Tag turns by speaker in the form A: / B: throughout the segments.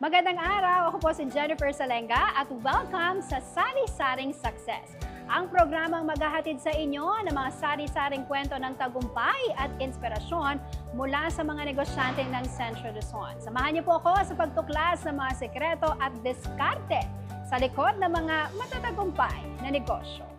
A: Magandang araw! Ako po si Jennifer Salenga at welcome sa Sari-Saring Success. Ang programang maghahatid sa inyo ng mga sari-saring kwento ng tagumpay at inspirasyon mula sa mga negosyante ng Central Luzon. Samahan niyo po ako sa pagtuklas ng mga sekreto at diskarte sa likod ng mga matatagumpay na negosyo.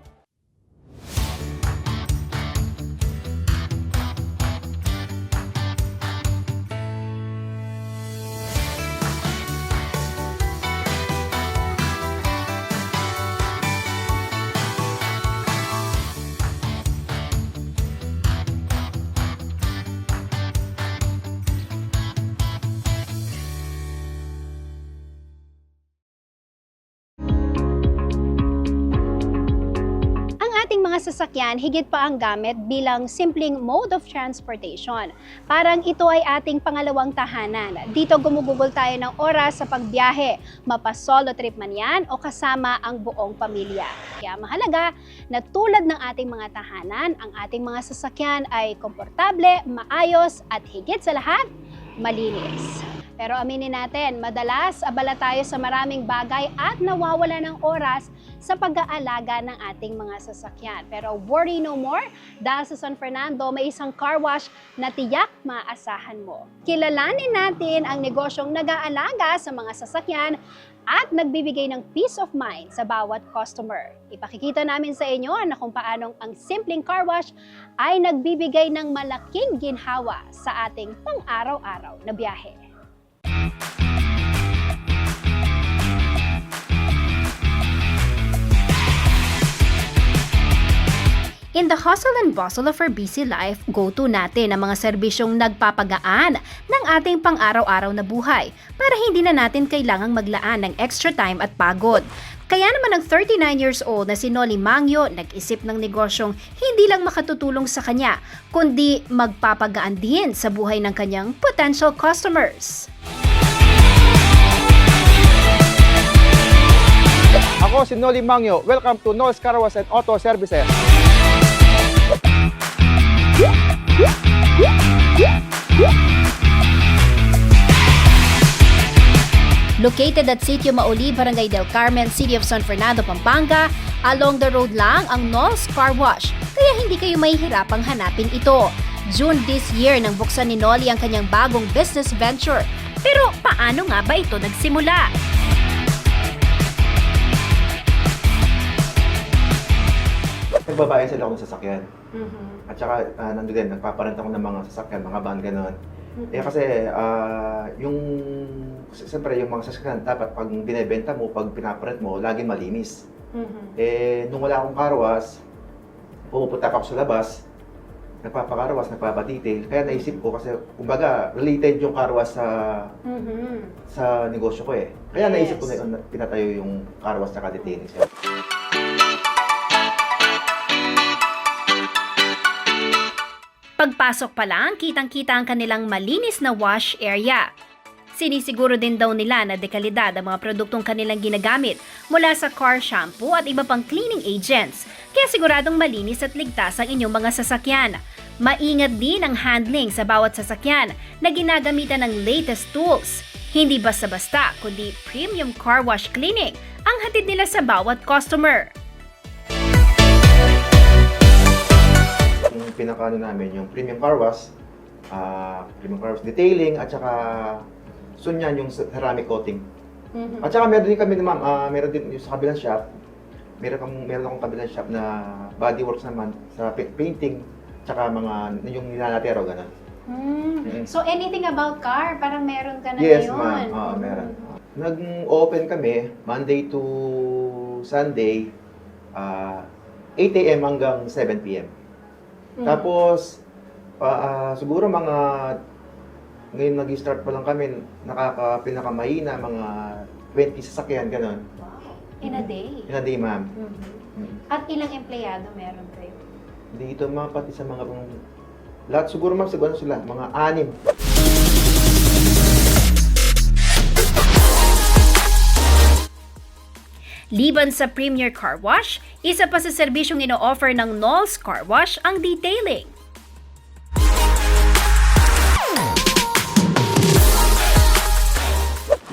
A: Sasakyan, higit pa ang gamit bilang simpleng mode of transportation. Parang ito ay ating pangalawang tahanan. Dito gumugugol tayo ng oras sa pagbiyahe, mapa-solo trip man yan o kasama ang buong pamilya. Kaya mahalaga na tulad ng ating mga tahanan, ang ating mga sasakyan ay komportable, maayos at higit sa lahat, malinis. Pero aminin natin, madalas abala tayo sa maraming bagay at nawawala ng oras sa pag-aalaga ng ating mga sasakyan. Pero worry no more dahil sa San Fernando may isang car wash na tiyak maasahan mo. Kilalanin natin ang negosyong nag-aalaga sa mga sasakyan at nagbibigay ng peace of mind sa bawat customer. Ipakikita namin sa inyo na kung paanong ang simpleng car wash ay nagbibigay ng malaking ginhawa sa ating pang-araw-araw na biyahe. In the hustle and bustle of our busy life, go-to natin ang mga serbisyong nagpapagaan ng ating pang-araw-araw na buhay para hindi na natin kailangang maglaan ng extra time at pagod. Kaya naman ang 39 years old na si Noli Mangyo nag-isip ng negosyong hindi lang makatutulong sa kanya, kundi magpapagaan din sa buhay ng kanyang potential customers.
B: Ako si Noli Mangyo. Welcome to No's Carawas and Auto Services.
A: Located at Sitio Mauli, Barangay del Carmen, City of San Fernando, Pampanga, along the road lang ang Knowles Car Wash, kaya hindi kayo mahihirapang hanapin ito. June this year nang buksan ni Nolly ang kanyang bagong business venture. Pero paano nga ba ito nagsimula?
B: Nagbabayad sila ako ng sasakyan. At saka, uh, nandun din, nagpaparent ako ng mga sasakyan, mga van, gano'n. Eh kasi, ah, yung, siyempre, yung mga sasakyan, dapat pag binebenta mo, pag pinaparent mo, laging malinis. Eh, nung wala akong karwas, pumupunta ako sa labas, nagpapakarwas, nagpapatitil. Kaya naisip ko kasi, kumbaga, related yung karwas sa sa negosyo ko eh. Kaya naisip ko
A: Yes.
B: na na- pinatayo yung karwas at detailing.
A: Pagpasok pa lang, kitang-kita ang kanilang malinis na wash area. Sinisiguro din daw nila na dekalidad ang mga produktong kanilang ginagamit mula sa car shampoo at iba pang cleaning agents. Kaya siguradong malinis at ligtas ang inyong mga sasakyan. Maingat din ang handling sa bawat sasakyan na ginagamitan ng latest tools. Hindi basta-basta, kundi premium car wash cleaning ang hatid nila sa bawat customer.
B: Yung pinakaano namin, yung premium car wash, ah, premium car wash detailing, at saka sunyan yung ceramic coating. At saka meron din kami, ma'am, ah, meron din yung sa kabilang shop, meron, kang, meron akong kabilang shop na bodyworks naman sa pa- painting, tsaka mga, yung nilalatero, gano'n. Mm.
A: So anything about car, parang meron ka na
B: Yes,
A: ngayon.
B: ma'am. Oo, meron. Nag-open kami Monday to Sunday, ah, 8 a.m. hanggang 7 p.m.
A: Mm.
B: Tapos, pa, ah, siguro mga, ngayon nag-start pa lang kami, nakaka, pinakamahina, mga 20 sasakyan, gano'n.
A: Wow. In a day.
B: In a day, ma'am.
A: Mhm.
B: Mm.
A: At ilang empleyado meron kayo?
B: Dito, mga pati sa mga, lahat siguro, ma'am, siguro sila, mga anim.
A: Liban sa Premier Car Wash, isa pa sa serbisyong ino-offer ng Knowles Car Wash ang detailing.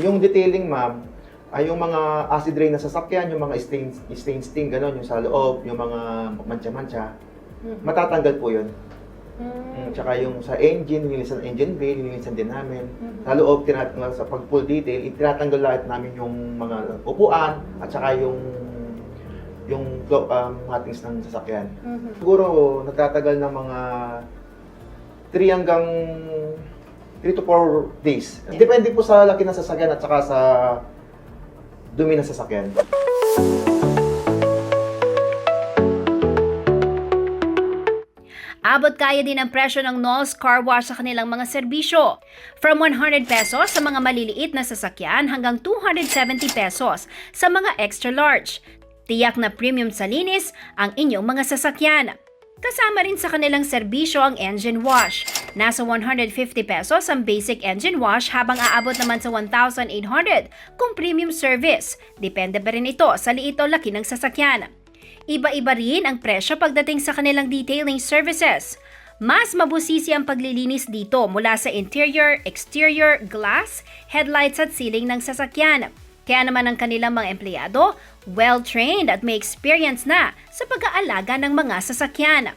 B: Yung detailing, ma'am, ay yung mga acid rain na sasakyan, yung mga stain, stain stain, gano'n, yung sa loob, yung mga mancha-mancha, matatanggal po yun. Mm, tsaka yung sa engine, nilinisan engine bay, nilinisan din namin. Sa loob, tinat sa pag full detail, tinatanggal lahat namin yung mga upuan at saka yung yung um, hattings ng sasakyan.
A: Mhm.
B: Siguro nagtatagal ng mga 3 hanggang 3 to 4 days. Depende po sa laki ng sasakyan at saka sa dumi ng sasakyan.
C: Abot kaya din ang presyo ng Knowles Car Wash sa kanilang mga serbisyo. From 100 pesos sa mga maliliit na sasakyan hanggang 270 pesos sa mga extra large. Tiyak na premium sa linis ang inyong mga sasakyan. Kasama rin sa kanilang serbisyo ang engine wash. Nasa 150 pesos ang basic engine wash habang aabot naman sa 1,800 kung premium service. Depende pa rin ito sa liit o laki ng sasakyan. Iba-iba rin ang presyo pagdating sa kanilang detailing services. Mas mabusisi ang paglilinis dito mula sa interior, exterior, glass, headlights at ceiling ng sasakyan. Kaya naman ang kanilang mga empleyado, well-trained at may experience na sa pag-aalaga ng mga sasakyan.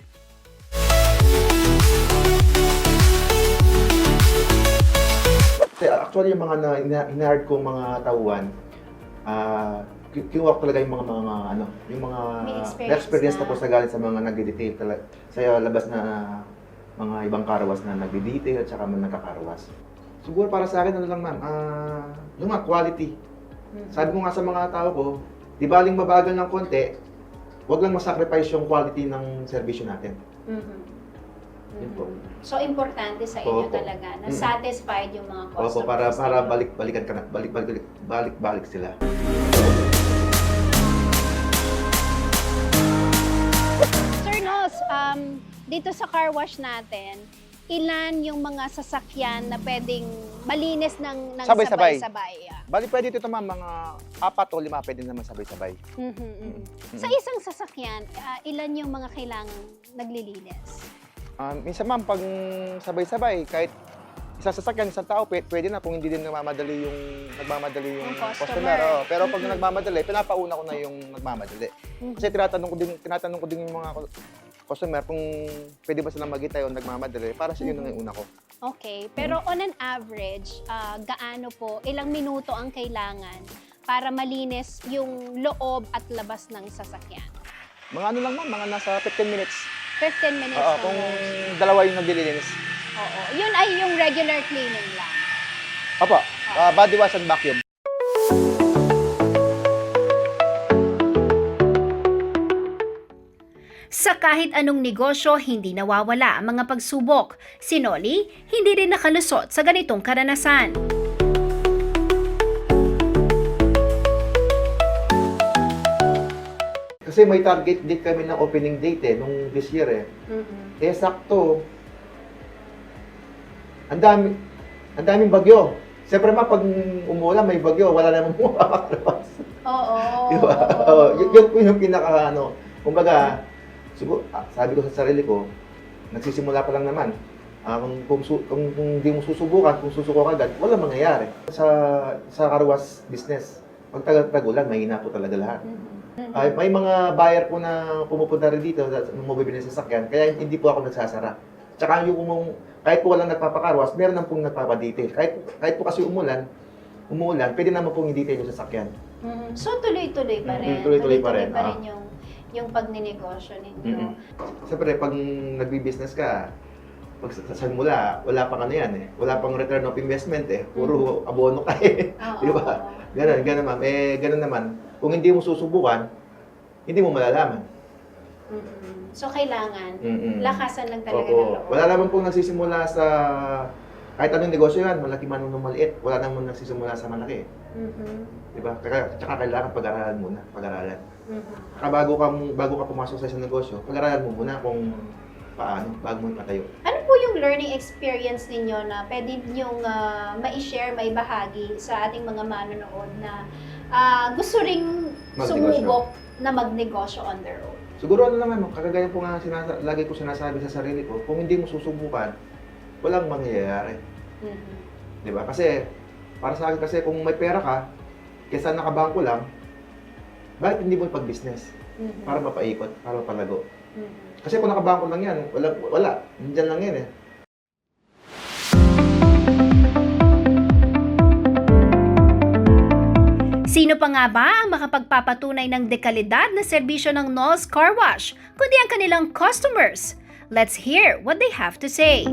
B: Actually, yung mga na, ina- hinahard kong mga tauhan, ki- kinuha ko talaga yung mga mga ano, yung mga
A: May experience
B: experience
A: na.
B: tapos na galing sa mga nagde-detail talaga sa labas na mga ibang karawas na nagde-detail at saka mga nagkakarawas. Siguro para sa akin ano lang ma'am, ah yung mga quality. Sabi ko nga sa mga tao ko, di baling mabagal ng konti, huwag lang masacrifice yung quality ng serbisyo natin.
A: Mhm.
B: Yun po.
A: So, importante sa inyo
B: Opo.
A: talaga na
B: Mm.
A: satisfied yung mga customers.
B: Opo, para para
A: ninyo.
B: balik-balikan ka na, balik-balik balik-balik sila.
A: Um, dito sa car wash natin, ilan yung mga sasakyan na pwedeng malinis ng, ng
D: Sabay-sabay.
A: sabay-sabay? Ah.
D: Bali, pwede ito ma'am, mga apat o lima pwede naman sabay-sabay.
A: Mhm, mhm.
B: Mm.
A: Sa isang sasakyan, ah, ilan yung mga kailangan naglilinis?
D: Um, minsan ma'am, pag sabay-sabay, kahit isang sasakyan, isang tao, pwede, pwede na kung hindi din nagmamadali yung, nagmamadali yung
A: Yung customer.
D: customer. oo. Pero pag
A: Mhm.
D: nagmamadali, pinapauna ko na yung nagmamadali.
A: Mhm.
D: Kasi tinatanong ko din, tinatanong ko din yung mga customer kung pwede ba silang magitay o nagmamadali para sa yun ang una ko.
A: Okay, pero on an average, ah, gaano po, ilang minuto ang kailangan para malinis yung loob at labas ng sasakyan?
D: Mga ano lang ma'am, mga nasa 15 minutes.
A: 15 minutes
D: Oo, kung
A: yun.
D: dalawa yung naglilinis.
A: Oo. Yun ay yung regular cleaning lang.
D: Opo, ah, body wash and vacuum.
C: Sa kahit anong negosyo, hindi nawawala ang mga pagsubok. Si Nolly, hindi rin nakalusot sa ganitong karanasan.
B: Kasi may target date kami ng opening date eh, nung this year eh. Eh sakto, ang dami, ang daming bagyo. Siyempre ma, pag umulan may bagyo, wala namang makakalabas.
A: Oo.
B: Di ba? Oo, yun, yun po yung pinaka ano. Kumbaga, siguro, ah, sabi ko sa sarili ko, nagsisimula pa lang naman. Ah, kung, kung, su- kung, kung di mo susubukan, kung susuko ka agad, wala mangyayari. Sa, sa karwas business, pag tagal-tagulan, mahina po talaga lahat. Ay, may mga buyer po na pumupunta rin dito sa nung mabibili ng sasakyan, kaya hindi po ako nagsasara. Tsaka yung kung kahit po walang nagpapakarwas, meron nang pong nagpapadetail. Kahit, kahit po kasi umulan, umulan, pwede naman pong i-detail yung sasakyan.
A: Mhm. So tuloy-tuloy pa rin.
B: tuloy-tuloy pa rin, ah.
A: yung yung pagninegosyo ninyo.
B: Mhm. Siyempre, pag nagbi-business ka, pag sa, sa simula, wala pang ano yan eh. Wala pang return of investment eh. Puro abono ka eh. Di ba?
A: oo.
B: Ganon, ganon ma'am. Eh, ganon naman. Kung hindi mo susubukan, hindi mo malalaman.
A: Mhm. So kailangan
B: Mm-mm.
A: lakasan lang talaga ng
B: Oo.
A: loob.
B: Wala naman pong nagsisimula sa kahit anong negosyo yan, malaki man o maliit, wala naman nagsisimula sa malaki.
A: Mhm.
B: Di ba? Kaya, tsaka kailangan pag-aralan muna, pag-aralan. Saka bago ka, bago ka pumasok sa isang negosyo, pag-aralan mo muna kung paano, bago mo ipatayo.
A: Ano po yung learning experience ninyo na pwede nyong ah, ma-share, maibahagi sa ating mga manonood na ah, gusto ring sumubok na magnegosyo on their own?
B: Siguro ano naman, kagaya po nga sinasa- lagi ko sinasabi sa sarili ko, kung hindi mo susubukan, walang mangyayari.
A: Mhm.
B: Di ba? Kasi Para sa akin kasi kung may pera ka, kesa nakabangko lang, bakit hindi mo pag-business? Para mapaikot, para mapalago. Kasi kung nakabangko lang yan, wala, wala. Nandyan lang yan eh.
A: Sino pa nga ba ang makapagpapatunay ng dekalidad na serbisyo ng Knowles Car Wash, kundi ang kanilang customers? Let's hear what they have to say.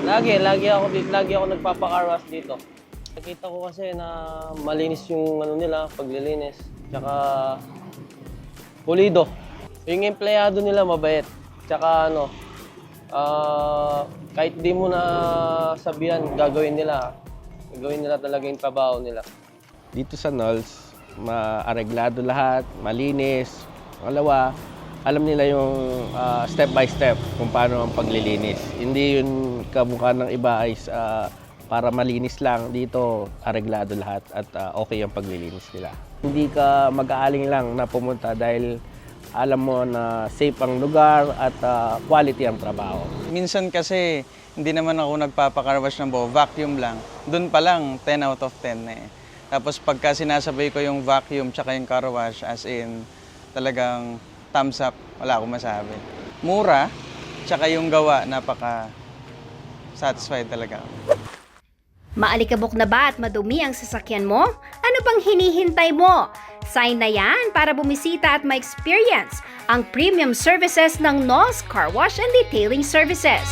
E: Lagi, lagi ako lagi ako nagpapa-car wash dito. Nakita ko kasi na malinis yung ano nila, paglilinis. Tsaka pulido. Yung empleyado nila mabait. Tsaka ano, ah, kahit di mo na sabihan, gagawin nila. Gagawin nila talaga yung trabaho nila.
F: dito sa Knolls, maareglado lahat, malinis. Pangalawa, alam nila yung ah, step by step kung paano ang paglilinis. Hindi yun kamukha ng iba ay ah, para malinis lang. Dito, areglado lahat at ah, okay ang paglilinis nila. Hindi ka mag-aaling lang na pumunta dahil alam mo na safe ang lugar at ah, quality ang trabaho.
G: Minsan kasi hindi naman ako nagpapakarwash ng buo, vacuum lang. Doon pa lang, 10 out of 10 na eh. Tapos pagka sinasabay ko yung vacuum tsaka yung car wash, as in talagang thumbs up, wala akong masabi. Mura, tsaka yung gawa, napaka satisfied talaga ako.
A: Maalikabok na ba at madumi ang sasakyan mo? Ano pang hinihintay mo? Sign na yan para bumisita at ma-experience ang premium services ng Knowles Car Wash and Detailing Services.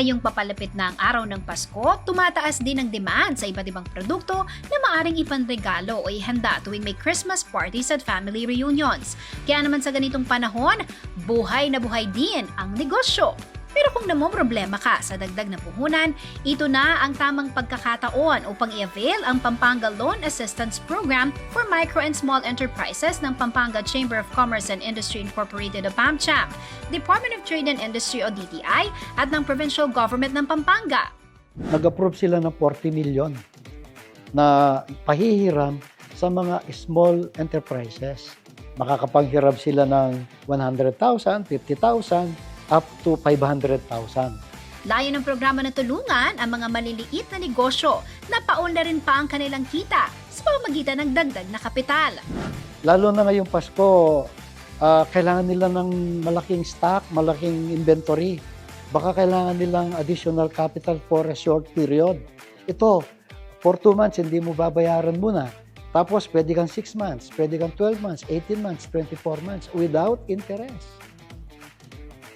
A: Ngayong papalapit na ang araw ng Pasko, tumataas din ang demand sa iba't ibang produkto na maaring ipanregalo o ihanda tuwing may Christmas parties at family reunions. Kaya naman sa ganitong panahon, buhay na buhay din ang negosyo. Pero kung namomroblema ka sa dagdag na puhunan, ito na ang tamang pagkakataon upang i-avail ang Pampanga Loan Assistance Program for Micro and Small Enterprises ng Pampanga Chamber of Commerce and Industry Incorporated o PAMCHAM, Department of Trade and Industry o DTI at ng Provincial Government ng Pampanga.
H: nag-approve sila ng 40 million na pahihiram sa mga small enterprises. Makakapanghiram sila ng 100,000, 50,000, up to 500,000.
A: Layo ng programa na tulungan ang mga maliliit na negosyo na paunlarin pa ang kanilang kita sa pamamagitan ng dagdag na kapital.
H: Lalo na ngayong Pasko, ah, kailangan nila ng malaking stock, malaking inventory. Baka kailangan nilang additional capital for a short period. Ito, for 2 months, hindi mo babayaran muna. Tapos, pwede kang 6 months, pwede kang 12 months, 18 months, 24 months without interest.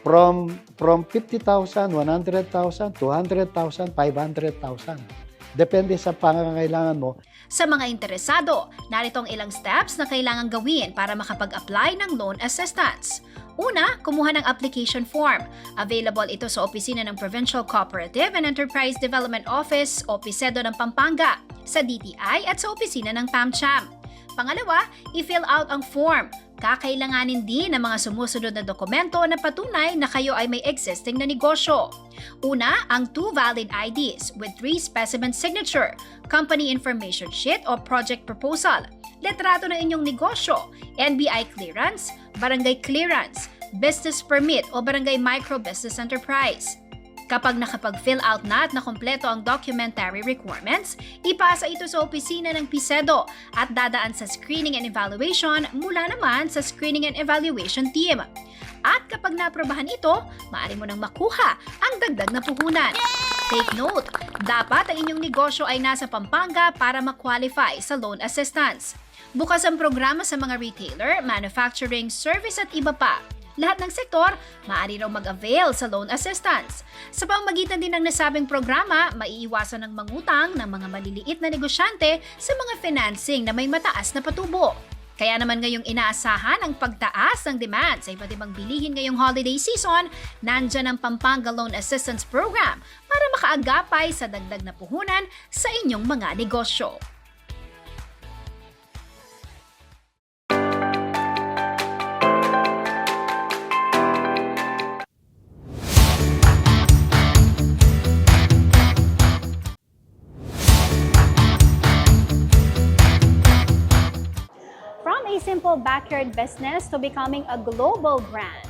H: From, from 50,000, 100,000, 200,000, 500,000. Depende sa pangangailangan mo
A: Sa mga interesado, narito ang ilang steps na kailangan gawin para makapag-apply ng loan assistance. Una, kumuha ng application form. Available ito sa opisina ng Provincial Cooperative and Enterprise Development Office o PISEDO ng Pampanga, sa DTI at sa opisina ng PAMCHAM. Pangalawa, i-fill out ang form. Kakailanganin din ng mga sumusunod na dokumento na patunay na kayo ay may existing na negosyo. Una, ang two valid IDs with three specimen signature, company information sheet o project proposal, letrato ng inyong negosyo, NBI clearance, barangay clearance, business permit o barangay micro business enterprise. Kapag nakapag-fill out na at nakompleto ang documentary requirements, ipasa ito sa opisina ng PISEDO at dadaan sa screening and evaluation mula naman sa screening and evaluation team. At kapag naprobahan ito, maaari mo nang makuha ang dagdag na puhunan. Take note, dapat ang inyong negosyo ay nasa Pampanga para ma-qualify sa loan assistance. Bukas ang programa sa mga retailer, manufacturing, service at iba pa. Lahat ng sektor, maaari raw mag-avail sa loan assistance. Sa pamamagitan din ng nasabing programa, maiiwasan ng mangutang ng mga maliliit na negosyante sa mga financing na may mataas na patubo. Kaya naman ngayong inaasahan ang pagtaas ng demand sa iba't ibang bilihin ngayong holiday season, nandyan ang Pampanga Loan Assistance Program para makaagapay sa dagdag na puhunan sa inyong mga negosyo. Backyard business to becoming a global brand.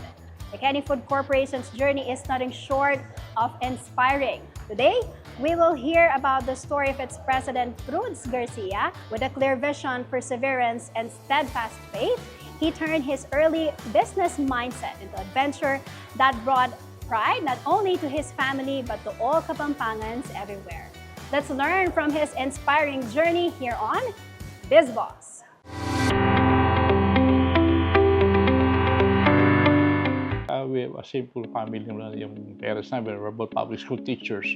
A: The Kenny Food Corporation's journey is nothing short of inspiring. Today, we will hear about the story of its president, Cruz Garcia. With a clear vision, perseverance, and steadfast faith, he turned his early business mindset into adventure that brought pride not only to his family but to all Kapampangans everywhere. Let's learn from his inspiring journey here on BizBoss.
I: We have a simple family naman yung parents namin. We're both public school teachers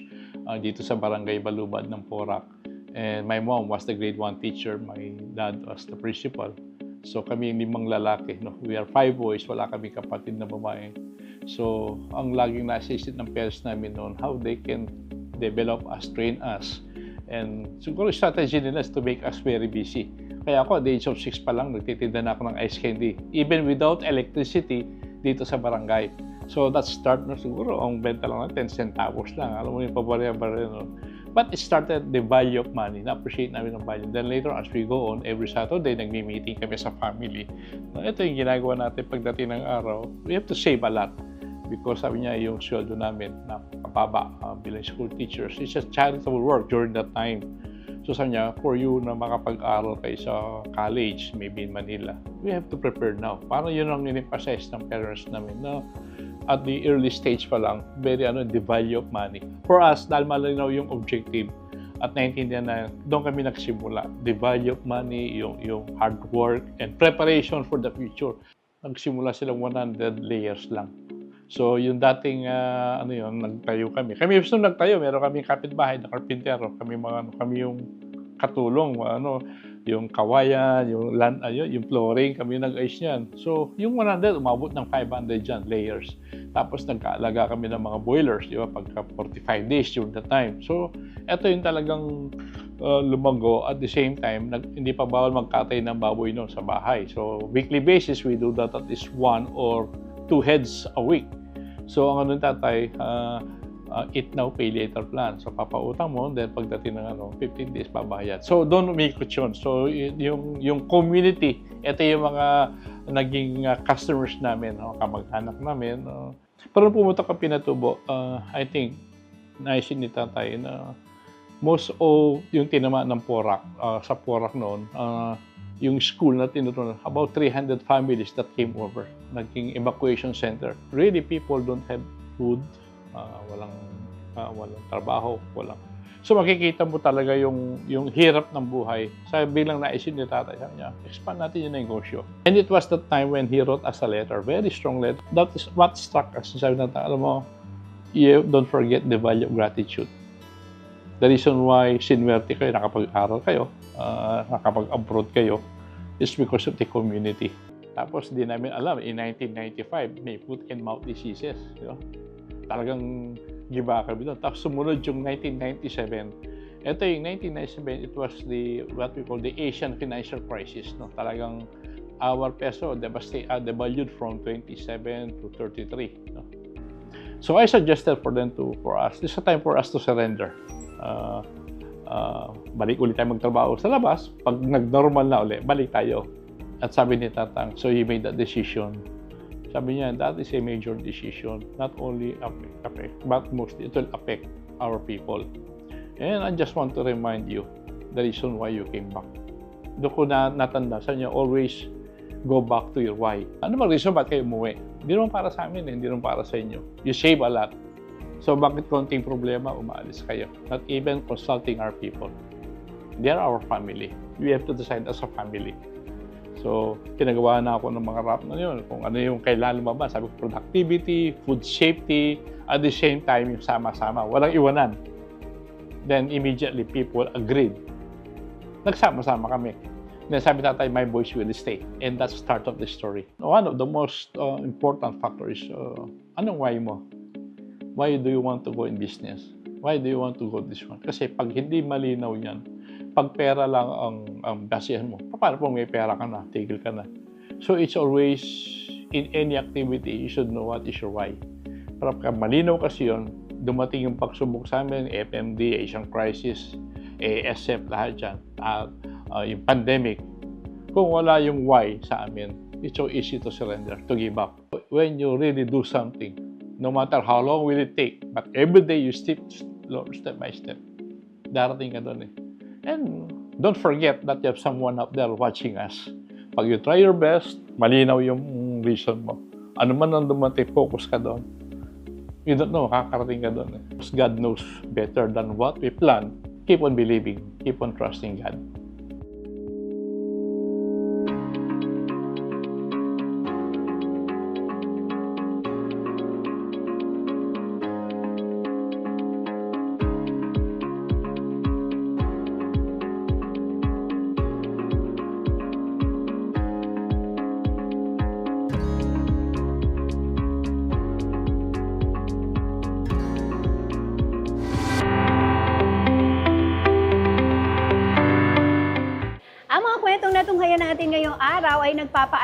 I: uh, dito sa barangay Balubad ng Porac. And my mom was the grade 1 teacher. My dad was the principal. So kami yung limang lalaki. No? We are five boys. Wala kami kapatid na babae. So ang laging nasa isip ng parents namin noon, how they can develop us, train us. And siguro strategy nila is to make us very busy. Kaya ako, at the age of 6 pa lang, nagtitinda na ako ng ice candy. Even without electricity, dito sa barangay. So that start na siguro, ang benta lang natin, 10 centavos lang. Alam mo yung pabarya-barya, no? But it started the value of money. Na-appreciate namin ang value. Then later, as we go on, every Saturday, nagmi-meeting kami sa family. No, ito yung ginagawa natin pagdating ng araw. We have to save a lot. Because sabi niya, yung sweldo namin, napakababa uh, bilang school teachers. It's just charitable work during that time. So sabi niya, for you na makapag-aral kayo sa college, maybe in Manila, we have to prepare now. Parang yun ang in-emphasize ng parents namin na at the early stage pa lang, very ano, the value of money. For us, dahil malinaw yung objective at naintindihan na doon kami nagsimula. The value of money, yung, yung hard work, and preparation for the future. Nagsimula silang 100 layers lang. So, yung dating, ah, ano yun, nagtayo kami. Kami gusto nagtayo, meron kami kapitbahay na karpintero. Kami mga, ano, kami yung katulong, ano, yung kawayan, yung land, ayun, yung flooring, kami nag-ayos niyan. So, yung 100, umabot ng 500 dyan, layers. Tapos, nagkaalaga kami ng mga boilers, di ba, pagka 45 days during the time. So, eto yung talagang uh, lumago. At the same time, nag, hindi pa bawal magkatay ng baboy noon sa bahay. So, weekly basis, we do that at least one or two heads a week. So, ang ano tatay, uh, uh, eat now, pay later plan. So, papautang mo, then pagdating ng ano, 15 days, babayad. So, doon umikot yun. So, yung, yung community, ito yung mga naging uh, customers namin, no? kamag-anak namin. no? Pero pumunta ka Pinatubo, uh, I think, naisin ni tatay na most of yung tinama ng Porac, uh, sa Porac noon, uh, yung school na tinutunan, about 300 families that came over, naging evacuation center. Really, people don't have food, uh, walang uh, walang trabaho, walang So makikita mo talaga yung yung hirap ng buhay. Sa bilang naisin ni tatay, sabi niya, expand natin yung negosyo. And it was the time when he wrote us a letter, very strong letter. That is what struck us. Sabi natin, alam mo, you don't forget the value of gratitude. The reason why sinwerte kayo, nakapag-aral kayo, uh, nakapag-abroad kayo, is because of the community. Tapos di namin alam, in 1995, may foot and mouth diseases. You know? Talagang giba kami doon. Tapos sumunod yung 1997. Ito yung 1997, it was the what we call the Asian financial crisis. No? Talagang our peso devastate, uh, devalued from 27 to 33. No? So I suggested for them to, for us, this is a time for us to surrender. Uh, uh, balik ulit tayo magtrabaho sa labas. Pag nag-normal na ulit, balik tayo. At sabi ni Tatang, so he made that decision. Sabi niya, that is a major decision. Not only affect, but mostly it will affect our people. And I just want to remind you the reason why you came back. Doon ko na natanda sa niya, always go back to your why. Ano bang reason ba't kayo umuwi? Hindi naman para sa amin, eh. hindi naman para sa inyo. You save a lot. So bakit konting problema, umaalis kayo? Not even consulting our people. They are our family. We have to decide as a family. So, pinagawa na ako ng mga rap na yun. Kung ano yung kailangan lumabas. Sabi ko, productivity, food safety, at the same time, yung sama-sama. Walang iwanan. Then, immediately, people agreed. Nagsama-sama kami. Then sabi tatay, my voice will stay. And that's the start of the story. One of the most uh, important factors, uh, anong why mo? Why do you want to go in business? Why do you want to go this one? Kasi pag hindi malinaw yan, pag pera lang ang, ang basihan mo, paano kung may pera ka na, tigil ka na. So it's always, in any activity, you should know what is your why. Para pag malinaw kasi yun, dumating yung pagsubok sa amin, FMD, Asian crisis, ASF, lahat dyan, at uh, yung pandemic, Kung wala yung why sa amin, it's so easy to surrender, to give up. When you really do something, no matter how long will it take, but every day you step, step by step, darating ka doon eh. And don't forget that you have someone up there watching us. Pag you try your best, malinaw yung reason mo. Ano man ang dumating, focus ka doon. You don't know, kakarating ka doon eh. God knows better than what we plan. Keep on believing, keep on trusting God.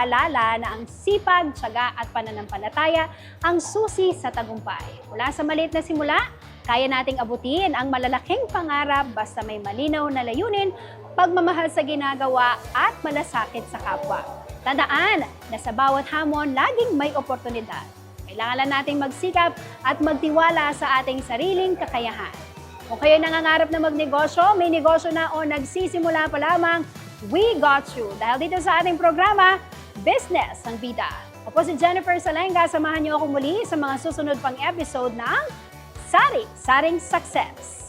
A: Ay nagpapaalala na ang sipag, tiyaga at pananampalataya ang susi sa tagumpay. Mula sa maliit na simula, kaya nating abutin ang malalaking pangarap basta may malinaw na layunin, pagmamahal sa ginagawa at malasakit sa kapwa. Tandaan na sa bawat hamon, laging may oportunidad. Kailangan lang nating magsikap at magtiwala sa ating sariling kakayahan. Kung kayo nangangarap na magnegosyo, may negosyo na o nagsisimula pa lamang, we got you. Dahil dito sa ating programa, Business ang Bida. Ako si Jennifer Salenga, samahan niyo ako muli sa mga susunod pang episode ng Sari Saring Success.